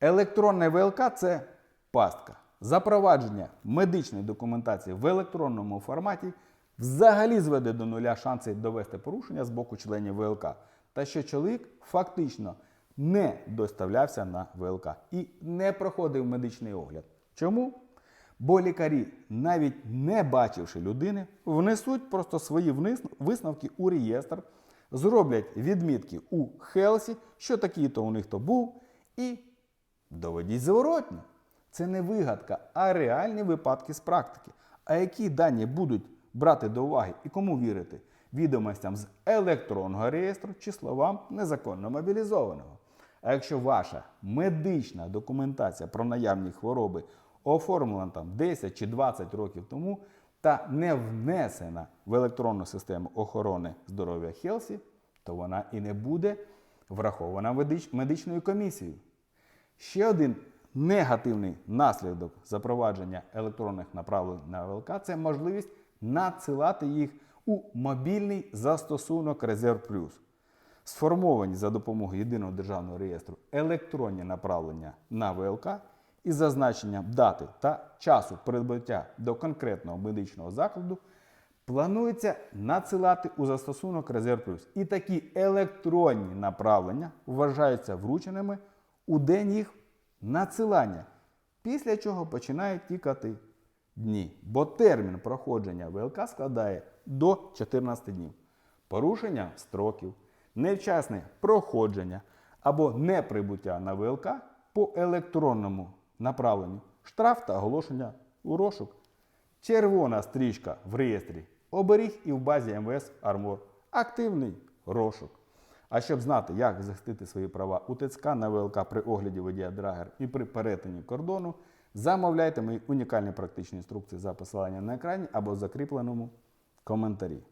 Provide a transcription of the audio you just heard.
Електронне ВЛК це пастка. Запровадження медичної документації в електронному форматі взагалі зведе до нуля шанси довести порушення з боку членів ВЛК. Та що чоловік фактично не доставлявся на ВЛК і не проходив медичний огляд. Чому? Бо лікарі, навіть не бачивши людини, внесуть просто свої висновки у реєстр, зроблять відмітки у Хелсі, що такий-то у них то був, і доведіть зворотно. Це не вигадка, а реальні випадки з практики. А які дані будуть брати до уваги і кому вірити? Відомостям з електронного реєстру чи словам незаконно мобілізованого. А якщо ваша медична документація про наявні хвороби оформлена там 10 чи 20 років тому та не внесена в електронну систему охорони здоров'я Хелсі, то вона і не буде врахована медичною комісією. Ще один негативний наслідок запровадження електронних направлень на ВЛК це можливість надсилати їх у мобільний застосунок Резерв Плюс. Сформовані за допомогою єдиного державного реєстру електронні направлення на ВЛК із зазначенням дати та часу прибуття до конкретного медичного закладу планується надсилати у застосунок Резерв Плюс. І такі електронні направлення вважаються врученими у день їх надсилання, після чого починають тікати дні, бо термін проходження ВЛК складає до 14 днів. Порушення строків, невчасне проходження або неприбуття на ВЛК по електронному направленню, штраф та оголошення у розшук. Червона стрічка в реєстрі оберіг і в базі МВС Армор. Активний розшук. А щоб знати, як захистити свої права у ТЦК на ВЛК при огляді водія Драгер і при перетині кордону, замовляйте мої унікальні практичні інструкції за посиланням на екрані або закріпленому коментарі.